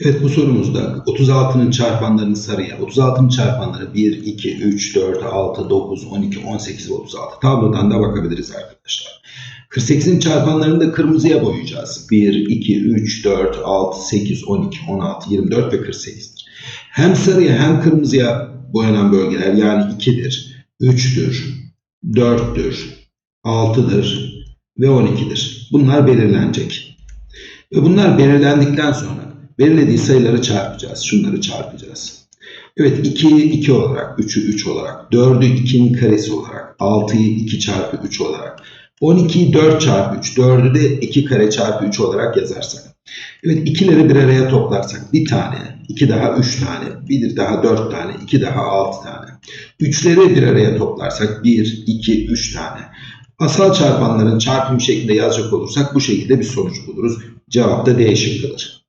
Evet bu sorumuzda 36'nın çarpanlarını sarıya, 36'nın çarpanları 1, 2, 3, 4, 6, 9, 12, 18 ve 36. Tablodan da bakabiliriz arkadaşlar. 48'in çarpanlarını da kırmızıya boyayacağız. 1, 2, 3, 4, 6, 8, 12, 16, 24 ve 48'dir. Hem sarıya hem kırmızıya boyanan bölgeler yani 2'dir, 3'tür, 4'tür, 6'dır ve 12'dir. Bunlar belirlenecek. Ve bunlar belirlendikten sonra belirlediği sayıları çarpacağız. Şunları çarpacağız. Evet 2'yi 2 olarak, 3'ü 3 olarak, 4'ü 2'nin karesi olarak, 6'yı 2 çarpı 3 olarak, 12'yi 4 çarpı 3, 4'ü de 2 kare çarpı 3 olarak yazarsak. Evet ikileri bir araya toplarsak bir tane, 2 daha 3 tane, bir daha 4 tane, 2 daha 6 tane. Üçleri bir araya toplarsak 1, 2, 3 tane. Asal çarpanların çarpım şeklinde yazacak olursak bu şekilde bir sonuç buluruz. Cevap da D şıkkıdır.